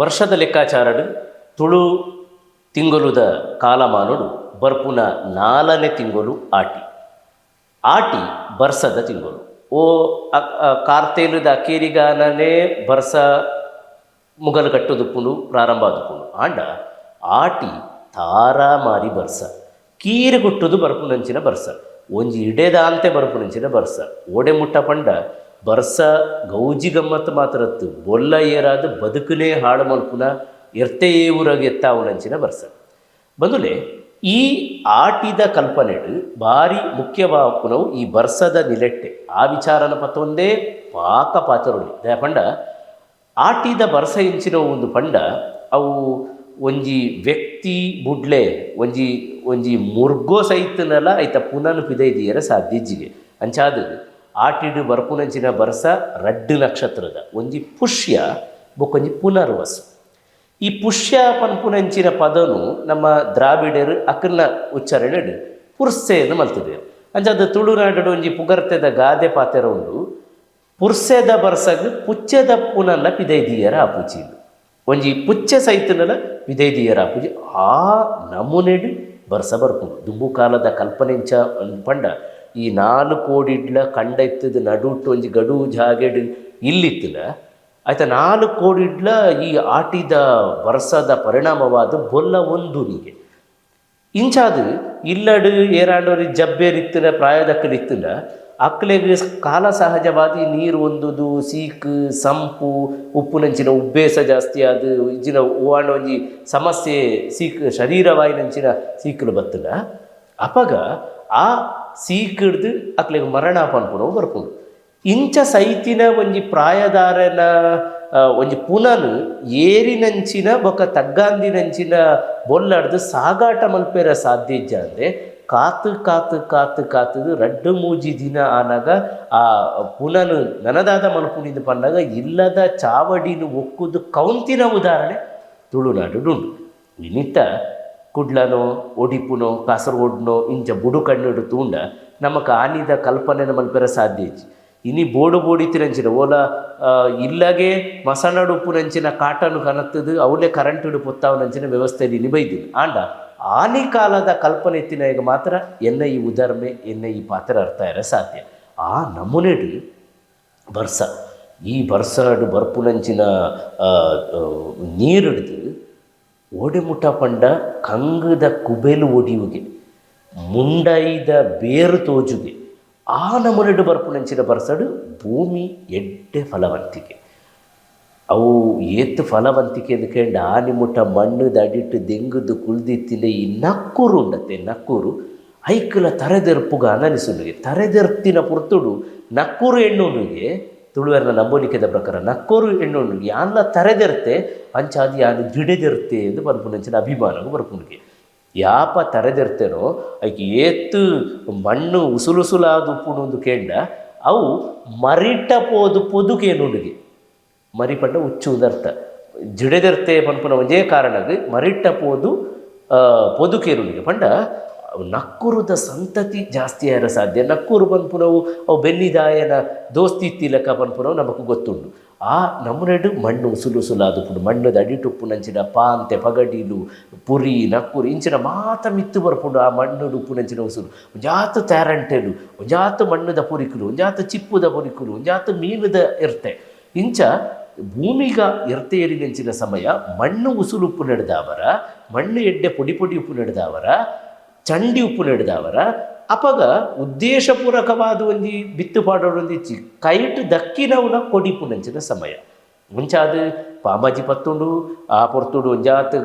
ವರ್ಷದ ಲೆಕ್ಕಾಚಾರಡು ತುಳು ತಿಂಗಲುದ ಕಾಲಮಾನಡು ಬರ್ಪುನ ನಾಲನೇ ತಿಂಗಳು ಆಟಿ. ಆಟಿ ಬರ್ಸದ ತಿಂಗಳು. ಓ ಕಾರ್ತೆಲುದ ಅಕೇರಿಗಾನನೇ ಬರ್ಸ ಮುಗಲು ಕಟ್ಟುದುಪ್ಪುಂಡು, ಪ್ರಾರಂಭ ಆದುಪ್ಪುಂಡು. ಆಂಡ ಆಟಿ ತಾರಾಮಾರಿ ಬರ್ಸ. ಕೀರಿ ಬರ್ಪುನಂಚಿನ ಬರ್ಸ. ಒಂಜಿ ಇಡೆದ ಅಂತೆ ಬರ್ಪುನಂಚಿನ ಬರ್ಸ. ಓಡೆ ಮುಟ್ಟ ಪಂಡ ಬರ್ಸ ಗೌಜಿ ಗಮ್ಮತ್ತು ಮಾತ್ರತ್ತು ಬೊಲ್ಲ ಏರಾದ ಬದುಕನೇ ಹಾಳು ಮಲ್ಪುನ ಎರ್ತೆ ಊರಾಗ ಎತ್ತಾವುನಂಚಿನ ಬರ್ಸ. ಬಂದುಲೆ ಈ ಆಟಿದ ಕಲ್ಪನೆಡು ಭಾರಿ ಮುಖ್ಯವಾಪುನವು ಈ ಬರ್ಸದ ನಿಲೆಟ್ಟೆ. ಆ ವಿಚಾರನ ಪತ್ತೊಂದೇ ಪಾಕ ಪಾತ್ರರುಳಿ ಪಂಡ, ಆಟಿದ ಬರ್ಸ ಇಂಚಿನ ಒಂದು ಪಂಡ, ಅವು ಒಂಜಿ ವ್ಯಕ್ತಿ ಬುಡ್ಲೆ, ಒಂಜಿ ಒಂಜಿ ಮುರ್ಗೋ ಸಹಿತನಲ್ಲ ಐತ ಪುನನು ಪಿದೈದಿಯರ ಸಾಧ್ಯಜ್ಜಿಗೆ ಅಂಚಾದು ಆಟಿಡು ಬರ್ಪುನಂಚಿನ ಬರ್ಸ ರಡ್ಡು ನಕ್ಷತ್ರದ, ಒಂಜಿ ಪುಷ್ಯ ಬೊಕೊಂಜಿ ಪುನರ್ವಸು ಈ ಪುಷ್ಯ ಪನ್ಪುನಂಚಿನ ಪದನು ನಮ್ಮ ದ್ರಾವಿಡರು ಅಕಲ್ನ ಉಚ್ಚಾರಣೆ ಪುರ್ಸೆಯನ್ನು ಮಲ್ತಿದ್ದೇವೆ ಅದು ತುಳುನಾಡು ಒಂಜಿ ಪುಗರ್ತೆದ ಗಾದೆ ಪಾತೆರ ಉಂಡು, ಪುರ್ಸೆದ ಬರ್ಸಗ್ ಪುಚ್ಚೆದ ಪುನಲ್ಲ ಪಿದೈದಿಯರ ಆಪುಚಿಂದು ಒಂಜಿ ಪುಚ್ಚೆ ಸಹಿತನಲ್ಲ ಪಿದೈದಿಯರ ಆಪುಜಿ ಆ ನಮೂನೆಡು ಬರ್ಸ ಬರ್ಪುಂಡು. ದುಂಬು ಕಾಲದ ಕಲ್ಪನೆಂಚ ಪಂಡ ಈ ನಾಲ್ಕು ಕೋಡಿಡ್ಲ ಕಂಡ ಇತ್ತದ ನಡುಟ್ಟು ಒಂಜಿ ಗಡು ಜಾಗೆಡ್ ಇಲ್ಲಿತ್ತಿಲ್ಲ. ಆಯ್ತಾ, ನಾಲ್ಕು ಕೋಡಿಡ್ಲ ಈ ಆಟಿದ ವರ್ಷದ ಪರಿಣಾಮವಾದ ಬೊಲ್ಲ ಒಂದು ನೀಗೆ. ಇಂಚಾದು ಇಲ್ಲಡು ಏರಾಂಡೋರಿ ಜಬ್ಬೇರಿತ್ತಿನ ಪ್ರಾಯದಕ್ಕಲಿತ್ತಿನ ಅಕ್ಕಲೆಗೆ ಕಾಲ ಸಹಜವಾಗಿ ನೀರು ಒಂದುದು, ಸೀಕ್, ಸಂಪು ಉಪ್ಪುನಂಚಿನ ಉಬ್ಬೇಸ ಜಾಸ್ತಿ ಅದು ಇಂಚಿನ ಓವಾಂಡ ಒಂಜಿ ಸಮಸ್ಯೆ, ಸೀಕ್ ಶರೀರವಾಯಿನಂಚಿನ ಸೀಕಲು ಬತ್ತಲ್ಲ ಅಪಗ ಆ ಸೀಕಿಡ್ದು ಅಕ್ಲಿಗೆ ಮರಣ ಪನ್ಪುನವು ಬರ್ಪುಂಡು ಇಂಚ ಸೈತಿನ ಒಂಜಿ ಪ್ರಾಯದಾರನ ಒಂಜಿ ಪುನನ್ ಏರಿನಂಚಿನ ಬೊಕ ತಗ್ಗಾಂದಿನಂಚಿನ ಬೊಲ್ಲಡ್ದು ಸಾಗಾಟ ಮಲ್ಪೇರ ಸಾಧ್ಯ ಇಜ್ಜ ಅಂದರೆ ಕಾತು ಕಾತು ಕಾತು ಕಾತುದು ರಡ್ಡು ಮೂಜಿ ದಿನ ಆನಾಗ ಆ ಪುನನ್ ನನದಾದ ಮಲ್ಪುನಿಂದ ಪನ್ನಾಗ ಇಲ್ಲದ ಚಾವಡಿನ ಒಕ್ಕುದು ಕೌಂತಿನ ಉದಾಹರಣೆ ತುಳುನಾಡು ಉಂಟು ಇನ್ನಿತ್ತ ಕುಡ್ಲನೋ ಒಡಿಪುನೋ ಕಾಸರಗೋಡ್ನೋ ಇಂಚ ಬುಡು ಕಣ್ಣುಡು ತೂಂಡ ನಮಕ್ ಆನಿದ ಕಲ್ಪನೆನ ಮಲ್ಪೆರ ಸಾಧ್ಯ ಇಜ್ಜಿ ಇನಿ ಬೋಡು ಬೋಡಿತಿರಂಚಿನ ಓಲ ಇಲ್ಲಗೆ ಮಸಣಡು ಉಪ್ಪುನಂಚಿನ ಕಾಟನು ಕನತ್ತದು ಅವಲೇ ಕರೆಂಟ್ ಪೊತ್ತಾವನಂಚಿನ ವ್ಯವಸ್ಥೆಯಲ್ಲಿ ನಿಬೈದಿಲ್ಲ ಆಂಡ ಆನಿ ಕಾಲದ ಕಲ್ಪನೆ ಎತ್ತಿನ ಈಗ ಮಾತ್ರ ಎನ್ನ ಈ ಉದಾಹರಣೆ ಎನ್ನ ಈ ಪಾತ್ರ ಅರ್ಥ ಇರ ಸಾಧ್ಯ. ಆ ನಮೂನೆಡು ಬರ್ಸ ಈ ಬರ್ಸಡು ಬರ್ಪುನಂಚಿನ ನೀರು ಆ, ನೀರಿಡ್ದು ಓಡಿಮುಟ್ಟ ಪಂಡ ಕಂಗದ ಕುಬೇಲು ಒಡಿಯುಗೆ ಮುಂಡೈದ ಬೇರು ತೋಜುಗೆ ಆ ನಮೂನೆಡು ಬರ್ಪುನಂಚಿನ ಬರ್ಸಡು ಭೂಮಿ ಎಡ್ಡೆ ಫಲವಂತಿಕೆ ಅವು ಏತ್ ಫಲವಂತಿಕೆ ಅಂದ್ಕಂಡು ಆನೆ ಮುಟ್ಟ ಮಣ್ಣು ದಡಿಟ್ಟು ದೆಂಗುದು ಕುಳ್ದಿತ್ತಿಲೆ ಈ ನಕ್ಕೂರು ಉಂಡತ್ತೆ ನಕ್ಕೂರು. ಐಕಲ ತರೆದೆರ್ಪುಗ ಅನನಿಸುನಿಗೆ, ತರೆದೆರ್ತಿನ ಪುರ್ತುಡು ನಕ್ಕೂರು ಹೆಣ್ಣುನಿಗೆ ತುಳುವೆರ್ನ ನಂಬೋಲಿಕೆದ ಪ್ರಕಾರ ನಕ್ಕೂರು ಹೆಣ್ಣುನಿಗೆ ಯಾನ್ಲ ತರೆದಿರುತ್ತೆ ಅಂಚಾದಿ ಯಾನು ಗಿಡದಿರುತ್ತೆ ಎಂದು ಬರ್ಪುನಂಚಿನ ಅಭಿಮಾನವು ಬರ್ಪುನಿಗೆ ಯಾಪ ತರೆದಿರ್ತೇನೋ ಆಕೆ ಏತ್ತು ಮಣ್ಣು ಉಸುಲುಸುಲಾದು ಒಂದು ಕೇಂಡ ಅವು ಮರಿಟ ಪೋದು ಪೊದುಕೇನುಡಿಗೆ ಮರಿಪಟ್ಟ ಉಚ್ಚುವುದರ್ಥ ಜಿಡೆದಿರ್ತೆ ಪನ್ಪುನ ಒಂದೇ ಕಾರಣಗ್ ಮರಿಟ್ಟ ಪೋದು ಆ, ಪೊದುಕೇರುನಿಗೆ ಪಂಡ ನಕ್ಕುರುದ ಸಂತತಿ ಜಾಸ್ತಿ ಆಯರ ಸಾಧ್ಯ. ನಕ್ಕೂರು ಪನ್ಪುನವು ಅವು ಬೆನ್ನಿದಾಯನ ದೋಸ್ತಿ ತಿಲಕ ಪನ್ಪುನವು ನಮಕು ಗೊತ್ತುಂಡು ಆ ನಮ್ಮನೆಡು ಮಣ್ಣು ಉಸುಲು ಉಸುಲಾದುಪುಡು ಮಣ್ಣದ ಅಡಿಟುಪ್ಪು ನಂಚಿನ ಪಾಂತೆ, ಪಗಡಿಲು, ಪುರಿ, ನಕ್ಕುರು, ಇಂಚಿನ ಮಾತ ಮಿತ್ತು ಬರ್ಪುಂಡು ಆ ಮಣ್ಣುಡು ಉಪ್ಪು ನಂಚಿನ ಉಸುಲು. ಒಂಜಾತು ತ್ಯಾರಂಟೆಲು ಒಂಜಾತು ಮಣ್ಣುದ ಪುರಿಕುಲು ಒಂಜಾತು ಚಿಪ್ಪುದ ಪುರಿಕುಲು ಒಂಜಾತು ಮೀನುದ ಇರ್ತೆ. ಇಂಚ ಭೂಮಿಗ ಎರ್ತೇರಿನೆಂಚಿನ ಸಮಯ ಮಣ್ಣು ಉಸುಲು ಉಪ್ಪು ನಡೆದವರ, ಮಣ್ಣು ಎಡ್ಡೆ ಪೊಡಿ ಪೊಡಿ ಉಪ್ಪು ನಡೆದವರ ಚಂಡಿ ಉಪ್ಪು ನಡೆದವರ ಅಪಗ ಉದ್ದೇಶಪೂರ್ವಕವಾದ ಒಂಜಿ ಬಿತ್ತು ಪಾಡೋಡೊಂದಿಚ್ಚಿ ಕೈಟ್ ದಕ್ಕಿನವುನ ಕೊಡಿಪುನಂಚಿನ ಸಮಯ. ಮುಂಚಾದ ಪಾಮಾಜಿ ಪತ್ತುಂಡು, ಆ ಪೊರ್ತುಡು ಒಂಜಾತ್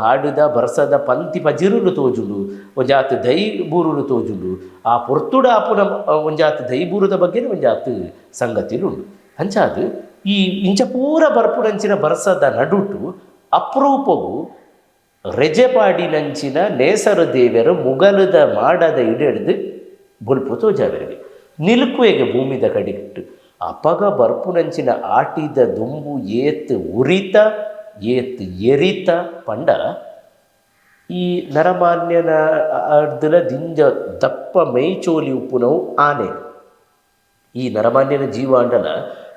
ಕಾಡುದ, ಬರ್ಸದ ಪಂತಿ ಪಜಿರುಲು ತೋಜುಂಡು, ಒಂಜಾತ್ ದೈ ಬೂರುಲು ತೋಜುಂಡು, ಆ ಪೊರ್ತುಡ ಆಪುನ ಒಂಜಾತ್ ದೈ ಬಗ್ಗೆ ಒಂಜಾತ್ ಸಂಗತಿಲುಂಡು. ಅಂಚಾದ ಈ ಇಂಚ ಪೂರ ಬರ್ಪುನಂಚಿನ ಬರಸದ ನಡುಟು ಅಪರೂಪವು ರೆಜೆಪಾಡಿನಂಚಿನ ನೇಸರು ದೇವರು ಮುಗಲದ ಮಾಡದ ಹಿಡಿದು ಬುಲ್ಪು ತೋಜಾವರಿಗೆ. ನಿಲ್ಕುವೆಗೆ ಭೂಮಿದ ಕಡಿಗಿಟ್ಟು. ಅಪಗ ಬರ್ಪುನಂಚಿನ ಆಟಿದ ದುಂಬು ಏತ್ ಉರಿತ, ಏತ್ ಎರಿತ ಪಂಡ. ಈ ನರಮಾನ್ಯನ ಅರ್ಧಲ ದಿಂಜ ದಪ್ಪ ಮೈಚೋಲಿ ಉಪ್ಪುನವು ಆನೆ. ಈ ನರಮಾನ್ಯನ ಜೀವ ಅಂಡಲ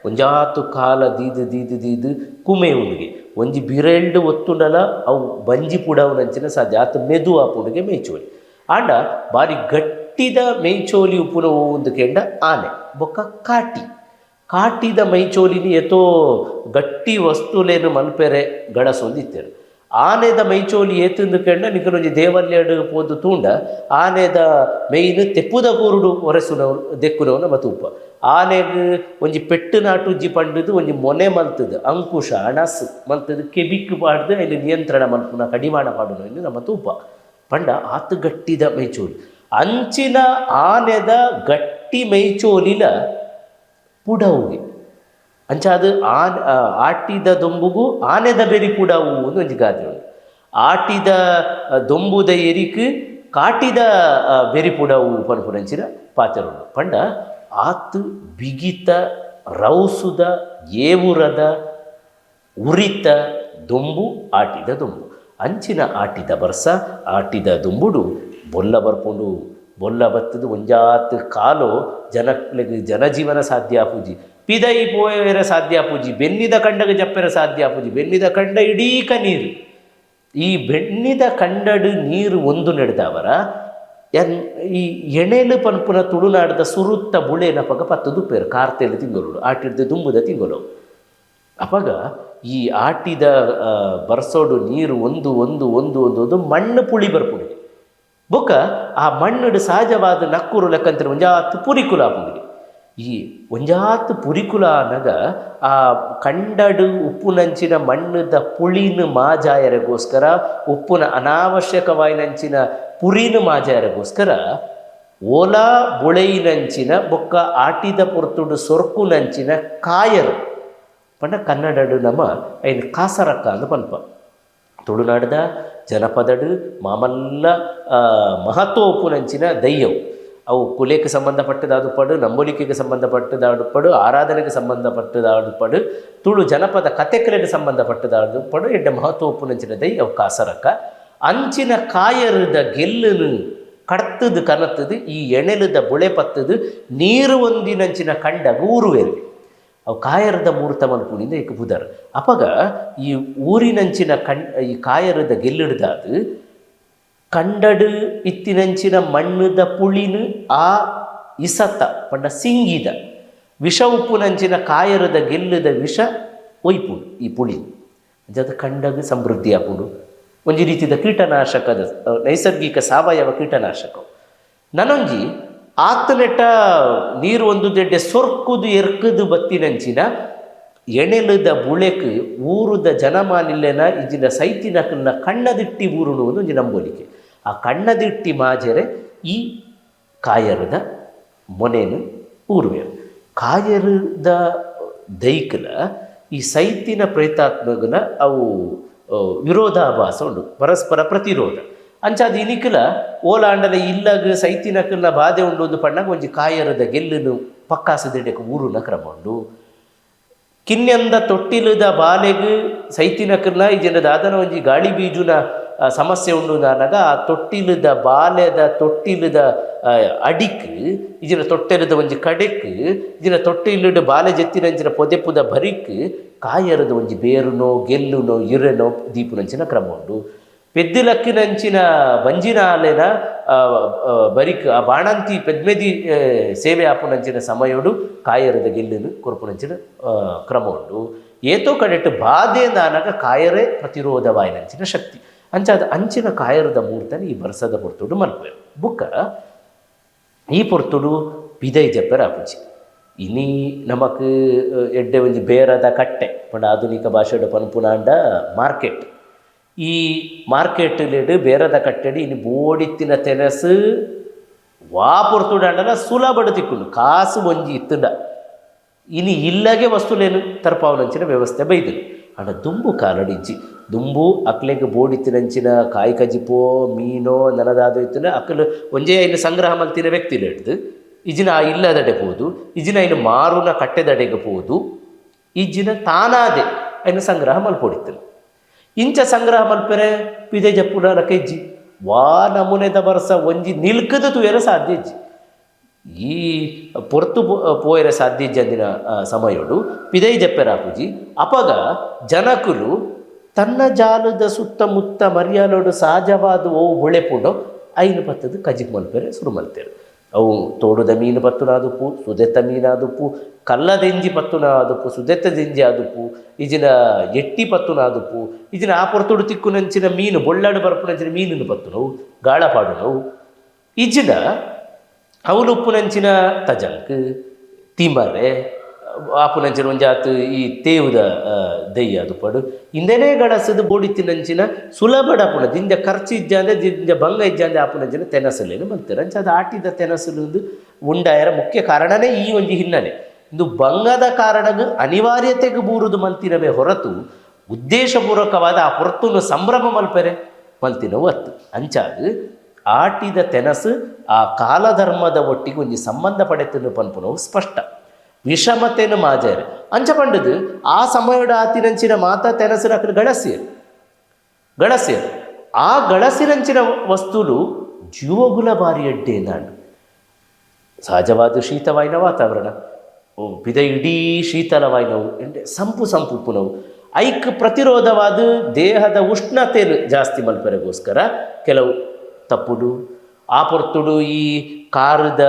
ಒಂಜಾತು ಕಾಲ ದೀದು ದೀದು ದೀದು ಕುಮೆ ಉಂಡಿಗೆ. ಒಂಜಿ ಬಿರೆಲ್ಡ್ ಒತ್ತುಂಡಲ, ಅವು ಬಂಜಿ ಪುಡವನಂಚಿನ ಸಾಧ್ಯ. ಆತ ಮೆದು ಪುಡಿಗೆ ಮೇಯ್ಚೋಲಿ. ಆಂಡ ಬಾರಿ ಗಟ್ಟಿದ ಮೇಯ್ಚೋಲಿ ಉಪ್ಪುನ ಒಂದು ಕೆಂಡ ಆನೆ, ಬೊಕ್ಕ ಕಾಟಿ. ಕಾಟಿದ ಮೈಚೋಲಿನಿ ಎತ್ತೋ ಗಟ್ಟಿ ವಸ್ತುಲೇನು ಮಲ್ಪೆರೆ ಗಡಸೊಂದಿತ್ತೇರು. ಆನೆದ ಮೈಚೋಲಿ ಏತಂದು ಕಂಡ ನಿಕನೊಂಜಿ ದೇವಲ್ಯಡ್ ಪೋದು ತೂಂಡ, ಆನೆದ ಮೇಯ್ನು ತೆಪ್ಪುದ ಕೂರುಡು ಒರೆಸುನವ್, ದೆಕ್ಕುನವನ ಮತ್ತು ಉಪ್ಪ ಆನೆಗ್ ಒಂಜಿ ಪೆಟ್ಟು ನಾಟುಜಿ ಪಂಡುದು, ಒಂಜಿ ಮೊನೆ ಮಲ್ತದು, ಅಂಕುಶ, ಅಣಸ್ ಮಲ್ತದು ಕೆಬಿಕ್ ಪಾಡ್ದು, ಇಲ್ಲಿ ನಿಯಂತ್ರಣ ಮಲ್ಪುನ ಕಡಿವಾಣ ಪಾಡುನು ಎಂದು ನಮ್ಮ ತೂಪ. ಪಂಡ ಆತು ಗಟ್ಟಿದ ಮೈಚೋಲಿ ಅಂಚಿನ ಆನೆದ ಗಟ್ಟಿ ಮೈಚೋಲಿಲ ಪುಡವುಗೆ ಅಂಚ ಅದು ಆನ್ ಆಟಿದ ದೊಂಬುಗು ಆನೆದ ಬೆರಿ ಪುಡವು ಒಂದು ಒಂಜಿ ಗಾದೆ ಉಂಡು ಆಟಿದ ದೊಂಬುದ ಎರಿಕ್ ಕಾಟಿದ ಬೆರಿ ಪುಡವು ಪನ್ಪುನಂಚಿನ ಪಾತ್ರ ಉಂಡು ಪಂಡ ಆತು ಬಿಗಿತ, ರೌಸುದ, ಏವುರದ, ಉರಿತ ದೊಂಬು, ಆಟಿದ ದೊಂಬು. ಅಂಚಿನ ಆಟಿದ ಬರ್ಸ, ಆಟಿದ ದುಂಬುಡು ಬೊಲ್ಲ ಬರ್ಪುಂಡು. ಬೊಲ್ಲ ಬತ್ತದು ಒಂಜಾತ್ ಕಾಲು ಜನಕ್ಲೆಗ್ ಜನಜೀವನ ಸಾಧ್ಯ ಪೂಜಿ ಪಿದೈ ಪೋಯರ ಸಾಧ್ಯ ಪೂಜಿ ಬೆನ್ನಿದ ಕಂಡಗ ಜಪ್ಪೆರ ಸಾಧ್ಯ ಆಪುಜಿ ಬೆನ್ನಿದ ಕಂಡ ಇಡೀಕ ನೀರು. ಈ ಬೆನ್ನಿದ ಕಂಡಡು ನೀರು ಒಂದು ನಡೆದವರ ಎನ್, ಈ ಎಣೆಲು ಪನ್ಪುನ ತುಳುನಾಡದ ಸುರುತ್ತ ಬುಳೆನ ಪಗ ಪತ್ತದು ಪೇರು. ಕಾರ್ತೆಲು ತಿಂಗಳು ಆಟಿಡ್ದು ದುಂಬುದ ತಿಂಗಳು ಅಪಗ ಈ ಆಟಿದ ಬರ್ಸೋಡು ನೀರು ಒಂದು ಒಂದು ಒಂದು ಒಂದು ಒಂದು ಮಣ್ಣು ಪುಳಿ ಬರ್ಪುಡಿ. ಬೊಕ್ಕ ಆ ಮಣ್ಣುಡು ಸಹಜವಾದ ನಕ್ಕೂರು ಲೆಕ್ಕಂತಾರೆ ಒಂಜಾತು ಪುರಿ ಆಪುಂಡಿಗೆ ಈ ಒಂಜಾತು ಪುರಿಕುಲ ಅನ್ನಗ ಆ ಕಂಡಡು ಉಪ್ಪುನಂಚಿನ ಮಣ್ಣದ ಪುಳಿನ ಮಾಜಾಯರೆಗೋಸ್ಕರ, ಉಪ್ಪುನ ಅನಾವಶ್ಯಕವಾಯಿನಂಚಿನ ಪುರಿನ ಮಾಜಾಯರೆಗೋಸ್ಕರ, ಓಲಾ ಬುಳೆಯಿನಂಚಿನ ಬೊಕ್ಕ ಆಟಿದ ಪೊರ್ತುಡು ಸೊರ್ಕುನಂಚಿನ ಕಾಯರು. ಪಂಡ ಕನ್ನಡಡು ನಮ್ಮ ಐನ್ ಕಾಸರಕ್ಕ ಅಂದು ಪನ್ಪ. ತುಳುನಾಡದ ಜನಪದಡು ಮಾಮಲ್ಲ ಮಹತ್ವ ಉಪ್ಪುನಂಚಿನ ದಯ್ಯವು ಅವು ಕುಲೇಕ್ಕೆ ಸಂಬಂಧಪಟ್ಟದಾದ ಪಡು, ನಂಬುಲಿಕೆಗೆ ಸಂಬಂಧಪಟ್ಟದಾದ ಪಡು, ಆರಾಧನೆಗೆ ಸಂಬಂಧಪಟ್ಟದಾದ ಪಡು, ತುಳು ಜನಪದ ಕಥೆಕಲೆಗೆ ಸಂಬಂಧಪಟ್ಟದಾದ ಪಡು ಎಡ್ಡ ದಯ್ಯ ಅವು ಕಾಸರಕ ಅಂಚಿನ ಕಾಯರದ ಗೆಲ್ಲನು ಕಡ್ತದು, ಕನತದು, ಈ ಎಣೆಲದ ಬುಳೆ ಪತ್ತದು, ನೀರು ಒಂದಿನಂಚಿನ ಕಂಡ ಊರುವೆರು ಅವು ಕಾಯರದ ಮೂರ್ತ ಮಲ್ಪುನಿಂದ ಏಕ ಬುಧರ್. ಅಪಗ ಈ ಊರಿನಂಚಿನ ಕಣ್, ಈ ಕಾಯರದ ಗೆಲ್ಲಿಡ್ದಾದು ಕಂಡಡು ಇತ್ತಿನಂಚಿನ ಮಣ್ಣುದ ಪುಳಿನ ಆ ಇಸತ, ಪಂಡ ಸಿಂಗಿದ. ವಿಷ ಉಪ್ಪುನಂಚಿನ ಕಾಯರದ ಗೆಲ್ಲದ ವಿಷ ಒಯ್ಪು ಈ ಪುಳಿ ಜದ ಕಂಡಗ ಸಮೃದ್ಧಿ ಆಪುಡು ಒಂಜಿ ರೀತಿಯ ಕೀಟನಾಶಕದ ನೈಸರ್ಗಿಕ ಸಾವಯವ ಕೀಟನಾಶಕ. ನನೊಂಜಿ ಆತನೆಟ ನೀರು ಒಂದು ದೆಡ್ಡೆ ಸೊರ್ಕುದು ಎರ್ಕದು ಬತ್ತಿನಂಚಿನ ಎಣೆಲದ ಬುಳೆಕ್ ಊರುದ ಜನಮಾನಿಲ್ಲೆನ ಇಜಿನ ಸೈತಿನಕನ್ನ ಕಣ್ಣದಿಟ್ಟಿ ಊರುಣುವುದು ಒಂಜಿ ನಂಬೋಲಿಕೆ. ಆ ಕಣ್ಣದಿಟ್ಟಿ ಮಾಜರೆ ಈ ಕಾಯರದ ಮೊನೆನು ಊರುವೆ. ಕಾಯರದ ದೈಕಲ ಈ ಸೈತಿನ ಪ್ರೇತಾತ್ಮಗನ ಅವು ವಿರೋಧಾಭಾಸ ಉಂಡು ಪರಸ್ಪರ ಪ್ರತಿರೋಧ. ಅಂಚಾದ ಇನಿಕಲ ಓಲಾಂಡಲ ಇಲ್ಲಗ ಸೈತಿನಕಲ್ನ ಬಾಧೆ ಉಂಡು ಒಂದು ಪಣ್ಣಗ ಒಂಜಿ ಕಾಯರದ ಗೆಲ್ಲನು ಪಕ್ಕಾಸದೆಡೆಗೆ ಊರುನ ಕ್ರಮ ಉಂಡು. ಕಿನ್ಯಂದ ತೊಟ್ಟಿಲದ ಬಾಲೆಗ್ ಸೈತಿನಕಲ್ನ ಇಜನ ದಾದನ ಒಂಜಿ ಗಾಳಿ ಬೀಜುನ ಸಮಸ್ಯೆ ಆ ತೊಟ್ಟಿಲದ ಬಾಲೆದ ತೊಟ್ಟಿಲದ ಅಡಿಕ್ ಇಜಿನ ತೊಟ್ಟೆಲದ ಒಂಜಿ ಕಡೆಕ್ ಇಜಿನ ತೊಟ್ಟಿಲುಡ್ ಬಾಲೆ ಜೆತ್ತಿನಂಚಿನ ಪೊದೆಪುದ ಬರಿಕ್ ಕಾಯರದ ಒಂಜಿ ಬೇರುನೋ ಗೆಲ್ಲುನೋ ಇರೆನೋ ದೀಪುನಂಚಿನ ಕ್ರಮ ಉಂಡು ಪೆದ್ದಿಲಕ್ಕಿನಂಚಿನ ಬಂಜಿನ ಆಲೆನ ಆ, ಆ, ಬರಿಕ್ ಆ ಬಾಣಂತಿ ಪೆದ್ಮೆದಿ ಸೇವೆ ಆಪುನಂಚಿನ ಸಮಯೋಡು ಕಾಯರದ ಗೆಲ್ಲುನು ಕೊರಪುನಂಚಿನ ಕ್ರಮ ಉಂಡು ಏತೋ ಕಡೆಟ್ಟು ಬಾಧೆ ನಾನಗ ಕಾಯರೇ ಪ್ರತಿರೋಧವಾಯಿನಂಚಿನ ಶಕ್ತಿ. ಅಂಚಾದ ಅಂಚಿನ ಕಾಯರದ ಮೂರ್ತನ ಈ ಬರ್ಸದ ಪೊರ್ತುಡು ಮಲ್ಪೆ. ಬುಕ್ಕ, ಈ ಪೊರ್ತುಡು ಪಿದೈ ಜಪ್ಪರ ಆಪುಜಿ ಇನಿ ನಮಕ್ ಎಡ್ಡೆ ಒಂಜಿ ಬೇರದ ಕಟ್ಟೆ, ಪಂಡ ಆಧುನಿಕ ಭಾಷೆಡು ಪನ್ಪುನಾಂಡ ಮಾರ್ಕೆಟ್. ಈ ಮಾರ್ಕೆಟ್ಲೆಡ್ ಬೇರದ ಕಟ್ಟೆಡು ಇನ್ನು ಬೋಡಿತ್ತಿನ ತೆನಸು ವಾ ಪೊರ್ತುಡಾಂಡನ ಸುಲಭಡು ತಿಕ್ಕುಂಡು, ಕಾಸು ಒಂಜಿ ಇತ್ತುಂಡ. ಇನಿ ಇಲ್ಲಗೆ ವಸ್ತುಲೇನು ತರ್ಪಾವನಂಚಿನ ವ್ಯವಸ್ಥೆ ಬೈದು ಅಣ್ಣ ದುಂಬು ಕಾಲಡಿಜ್ಜಿ ದುಂಬು, ಅಕ್ಲೆಗ್ ಬೋಡಿತ್ತಿನಂಚಿನ ಕಾಯಿ ಕಜಿಪೋ, ಮೀನೋ, ನೆಲದಾದ ಇತ್ತಿನ ಅಕ್ಕಲು ಒಂಜೇ ಇನ್ನು ಸಂಗ್ರಹ ಮಲ್ತಿನ ವ್ಯಕ್ತಿ ಹಿಡ್ದು ಇಜಿನ ಇಲ್ಲದಡೆ ಪೋದು. ಇಜಿನ ಇನ್ನು ಮಾರುನ ಕಟ್ಟೆದಡೆಗೆ ಪೋದು. ಇಜ್ಜಿನ ತಾನಾದೆ ಅನ್ನು ಸಂಗ್ರಹ ಮಲ್ಪೊಡಿತ್ತನು ಇಂಚ ಸಂಗ್ರಹ ಮಲ್ಪೆರೆ ಪಿದೆ ಜಪ್ಪುನ ಲಕ ಇಜ್ಜಿ. ವಾ ನಮೂನೆದ ಬರ್ಸ ಒಂಜಿ ನಿಲ್ಕದ ತುಯರ ಸಾಧ್ಯ ಇಜ್ಜಿ. ಈ ಪೊರ್ತು ಪೋಯರ ಸಾಧ್ಯ ಜಂದಿನ ಸಮಯೋಡು ಪಿದೈ ಜಪ್ಪೆರಾಪುಜಿ ಅಪಗ ಜನಕುಲು, ತನ್ನ ಜಾಲದ ಸುತ್ತಮುತ್ತ ಮರಿಯಾಲೋಡು ಸಹಜವಾದ ಓವು ಬೊಳೆಪುಂಡು ಐನು ಬತ್ತದು ಕಜಿಕ್ ಮಲ್ಪೆರೆ ಶುರು ಮಲ್ತೇರು ಅವು ತೋಡುದ ಮೀನು ಪತ್ತುನಾದುಪ್ಪು ಸುದೆತ್ತ ಮೀನಾದುಪ್ಪು ಕಲ್ಲದೆಂಜಿ ಪತ್ತುನಾದುಪ್ಪು ಸುದೆತ್ತ ದೆಂಜಿ ಆದುಪ್ಪು ಇಜಿನ ಎಟ್ಟಿ ಪತ್ತುನಾದುಪ್ಪು ಇಜಿನ ಆ ಪೊರ್ತುಡು ತಿಕ್ಕುನಂಚಿನ ಮೀನು, ಬೊಳ್ಳಾಡು ಬರ್ಪುನಂಚಿನ ಮೀನನ್ನು ಪತ್ತುನವು ಗಾಳಪಾಡುನವು ಇಜಿನ ಅವಲುಪ್ಪುನಂಚಿನ ತಜಂಕ್ ತಿಮರೆ ಆಪುನಂಚಿನ ಒಂಜಾತು ಈ ತೇವುದ ದೆಯ್ಯ ಅದು ಪಡು. ಇಂದನೇ ಗಡಸದು ಸುಲಭಡ ಸುಲಭಡಪುನ ದಿಂಜ ಖರ್ಚು ಇಜ್ಜಾಂದೆ ದಿಂಜ ಭಂಗ ಇಜ್ಜಾಂದೆ ಆಪುನಂಚಿನ ತೆನಸಲೇನು ಬಂತಾರೆ. ಅಂಚ ಅದು ಆಟಿದ ತೆನಸಲು ಉಂಡಾಯರ ಮುಖ್ಯ ಕಾರಣನೇ ಈ ಒಂದು ಹಿನ್ನೆಲೆ. ಇಂದು ಭಂಗದ ಕಾರಣಗ ಅನಿವಾರ್ಯತೆಗೆ ಬೂರುದು ಮಲ್ತಿನವೇ ಹೊರತು ಉದ್ದೇಶಪೂರ್ವಕವಾದ ಆ ಹೊರತುನು ಸಂಭ್ರಮ ಮಲ್ಪೆರೆ ಮಲ್ತಿನವು ಅತ್ತು. ಅಂಚಾದು ಆಟಿದ ತೆನಸು ಆ ಕಾಲಧರ್ಮದ ಒಟ್ಟಿಗೆ ಒಂಜಿ ಸಂಬಂಧಪಡೆತನ್ನು ಪನ್ಪುನವು ಸ್ಪಷ್ಟ ವಿಷಮತೆಯನ್ನು ಮಾಜಾರೆ ಅಂಚ ಪಂಡದು ಆ ಸಮಯದ ಆತಿನಂಚಿನ ಮಾತ ತೆನಸಿನ ಅಕ್ಕ ಗಳಸಿಯರು ಗಳಸಿಯರು ಆ ಗಳಸಿನಂಚಿನ ವಸ್ತುಲು ಜೀವಗುಲ ಬಾರಿ ಎಡ್ಡೇನಾಡು ಸಹಜವಾದ ಶೀತವಾಯಿನ ವಾತಾವರಣ ಓ ಪಿದ ಇಡೀ ಶೀತಲವಾಯಿನವು ಎಂಡೆ ಸಂಪು ಸಂಪುಪ್ಪುನವು ಐಕ್ ಪ್ರತಿರೋಧವಾದ ದೇಹದ ಉಷ್ಣತೆಯನ್ನು ಜಾಸ್ತಿ ಮಲ್ಪರೆಗೋಸ್ಕರ ಕೆಲವು ತಪ್ಪುಡು ಆ ಪೊರ್ತುಡು ಈ ಕಾರದ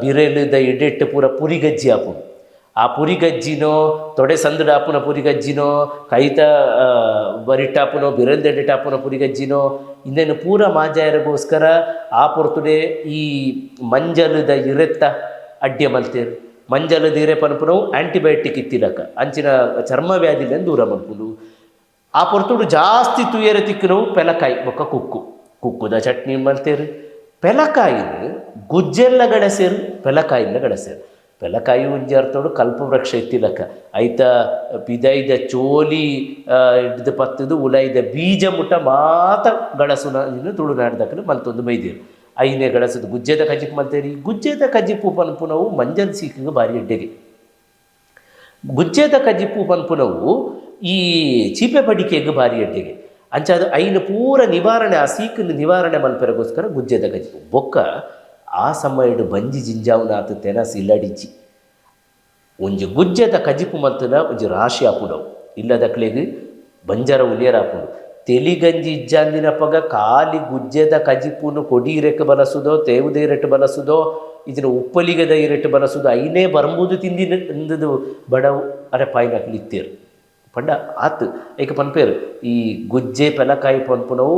ಬಿರೆಲದ ಇಡೆಟ್ಟು ಪೂರ ಪುರಿಗಜ್ಜಿ ಆಪುಡು ಆ ಪುರಿಗಜ್ಜಿನೋ, ತೊಡೆ ಸಂದುಡ ಆಪುನ ಪುರಿಗಜ್ಜಿನೋ, ಕೈತ ಬರಿಟ್ಟಾಪುನೋ ಬರಿಟಾಪುನೋ ಬಿರಂದೆಡಿಟಾಪುನ ಪುರಿಗಜ್ಜಿನೋ ಇಂದೇನು ಪೂರ ಮಾಜಾಯರಿಗೋಸ್ಕರ ಆ ಪೊರ್ತುಡೆ ಈ ಮಂಜಲದ ಇರೆತ್ತ ಅಡ್ಡೆ ಮಲ್ತೇರು. ಮಂಜಲದ ಇರೆ ಪನ್ಪುನವು ಆ್ಯಂಟಿಬಯೋಟಿಕ್ ಇತ್ತಿಲಕ. ಅಂಚಿನ ಚರ್ಮ ವ್ಯಾಧಿಲೆಂದು ದೂರ ಮಲ್ಪುಡು. ಆ ಪೊರ್ತುಡು ಜಾಸ್ತಿ ತುಯರ ತಿಕ್ಕಿನವು ಪೆಲಕಾಯಿ ಬೊಕ್ಕ ಕುಕ್ಕು. ಕುಕ್ಕುದ ಚಟ್ನಿ ಮಾಡ್ತೀರಿ ಪೆಲಕಾಯಿ ಗುಜ್ಜೆಲ್ಲ ಗಡಸೇರು ಪೆಲಕಾಯಿಲ್ಲ ಗಡಸೇರು ಪೆಲಕಾಯಿ ಒಂಜಿ ಅರ್ಥೋಡು ಕಲ್ಪವೃಕ್ಷ ಇತ್ತಿಲಕ. ಐತ ಪಿದೈದ ಚೋಲಿ ಹಿಡ್ದ ಪತ್ತದು ಉಲೈದ ಬೀಜ ಮುಟ ಮಾತ ಗಡಸುನ ತುಳುನಾಡ್ದಕ್ಕಲು ಮಲ್ತೊಂದು ಮೈದೇರು. ಐನೇ ಗಡಸದು ಗುಜ್ಜೆದ ಕಜಿಪ್ ಮಲ್ತೇರಿ. ಗುಜ್ಜೆದ ಕಜಿಪ್ಪು ಪನ್ಪುನವು ಮಂಜನ್ ಸೀಕಿಗೆ ಬಾರಿ ಎಡ್ಡೆಗೆ ಗುಜ್ಜೆದ ಕಜಿಪ್ಪು ಪನ್ಪುನವು ಈ ಚೀಪೆ ಪಡಿಕೆಗೆ ಬಾರಿ ಎಡ್ಡೆಗೆ ಅಂಚ ಅದು ಐನು ಪೂರ ನಿವಾರಣೆ, ಆ ಸೀಕನ್ನು ನಿವಾರಣೆ ಮಲ್ಪೆರಗೋಸ್ಕರ ಗುಜ್ಜೆದ ಕಜಿಪ್ಪು ಬೊಕ್ಕ ಆ ಸಮಯಡು ಬಂಜಿ ಜಿಂಜಾವುನಾತು ತೆನಸ್ ಇಲ್ಲಡಿಜ್ಜಿ. ಒಂಜಿ ಗುಜ್ಜೆದ ಕಜಿಪು ಮಲ್ತನ ಒಂಜಿ ರಾಶಿ ಆಪುಡವು ಇಲ್ಲದಕ್ಲೆಗ್ ಬಂಜರ ಉಲಿಯರ ಆಪುಂಡು. ತೆಲಿಗಂಜಿ ಇಜ್ಜಾಂದಿನ ಪಗ ಕಾಲಿ ಗುಜ್ಜೆದ ಕಜಿಪುನು ಕೊಡೀರೆಕ್ ಬಲಸುದೋ ತೇವುದೇರೆಟ್ಟು ಬಲಸುದೋ ಇದನ್ನು ಉಪ್ಪಲಿಗದ ಇರೆಟ್ಟು ಬಲಸುದು, ಐನೇ ಬರಂಬುದು ತಿಂದಿನ ಬಡವು ಅರೆ ಪಾಯಿನ ಇತ್ತೇರು ಪಂಡ ಆತ್. ಐಕ ಪನ್ಪೇರು? ಈ ಗುಜ್ಜೆ ಪೆಲಕಾಯಿ ಪನ್ಪುನವು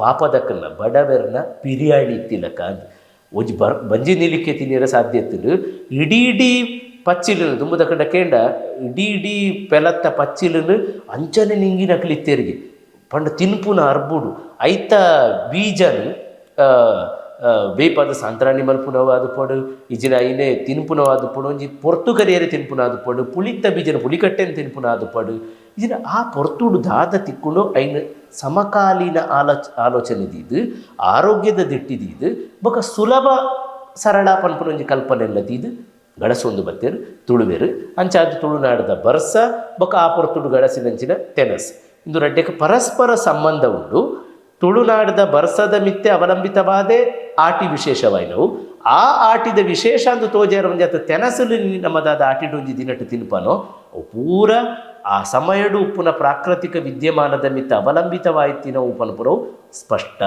ಪಾಪದಕ್ಕಲ್ಲ ಬಡವೆರ್ನ ಪಿರಿಯಾಳಿ ತಿಲಕ ಅಂತ ಒಜ್ ಬರ್ ಬಂಜಿ ನಿಲಿಕ್ಕೆ ತಿನ್ನಿರ ಸಾಧ್ಯತೆಲು ಇಡೀ ಇಡೀ ಪಚ್ಚಿಲು ದುಂಬುದ ಕಂಡ ಕೇಂಡ, ಇಡೀ ಇಡೀ ಪೆಲತ್ತ ಪಚ್ಚಿಲನು ಅಂಚನೆ ನಿಂಗಿನ ಕ್ಲಿತ್ತೇರಿಗೆ ಪಂಡ ತಿನ್ಪುನ ಅರ್ಬುಡು. ಐತ ಬೀಜನು ಬೇಪಾದ ಸಂತ್ರಾಣಿ ಮಲ್ಪುನವ ಅದು ಪಡು ಇಜಿನ ಐನೆ ತಿನ್ಪುನವ ಅದು ಪಡು, ಒಂಜಿ ಪೊರ್ತು ಕರಿಯರೆ ಅದು ಪಡು, ಪುಳಿತ್ತ ಬೀಜನ ಪುಳಿಕಟ್ಟೆನ ತಿನ್ಪುನ ಅದು ಪಡು. ಇಜಿನ ಆ ಪೊರ್ತುಡು ದಾದ ತಿಕ್ಕುಣು ಐನ ಸಮಕಾಲೀನ ಆಲೋಚ ಆಲೋಚನೆ ದೀದು ಆರೋಗ್ಯದ ದಿಟ್ಟಿದೀದು, ಬೊಕ ಸುಲಭ ಸರಳ ಪನ್ಪುನ ಒಂಜಿ ಕಲ್ಪನೆ ಇಲ್ಲದೀದು ಗಡಸೊಂದು ಬತ್ತೇರು, ತುಳುವೆರು, ಅಂಚಾದ ತುಳುನಾಡದ ಬರ್ಸ, ಬೊಕ ಆ ಪೊರ್ತುಡು ಗಡಸಿನಂಚಿನ ತೆನಸ್. ಇಂದು ರಡ್ಡೆಗೆ ಪರಸ್ಪರ ಸಂಬಂಧ ಉಂಡು ತುಳುನಾಡದ ಬರ್ಸದ ಮಿತ್ತೆ ಅವಲಂಬಿತವಾದೇ ಆಟಿ ವಿಶೇಷವಾಯಿನವು. ಆ ಆಟಿದ ವಿಶೇಷ ಅಂದು ಒಂಜಿ ಅತ್ತ ತೆನಸಲು ನಮ್ಮದಾದ ಆಟಿಡೊಂಜಿ ದಿನಟ್ಟು ತಿನ್ಪನೋ? ಪೂರ ಆ ಸಮಯಡು ಉಪ್ಪುನ ಪ್ರಾಕೃತಿಕ ವಿದ್ಯಮಾನದ ಮಿತ್ತ ಅವಲಂಬಿತವಾಯಿತಿನ ಉಪನಪುರವು ಸ್ಪಷ್ಟ.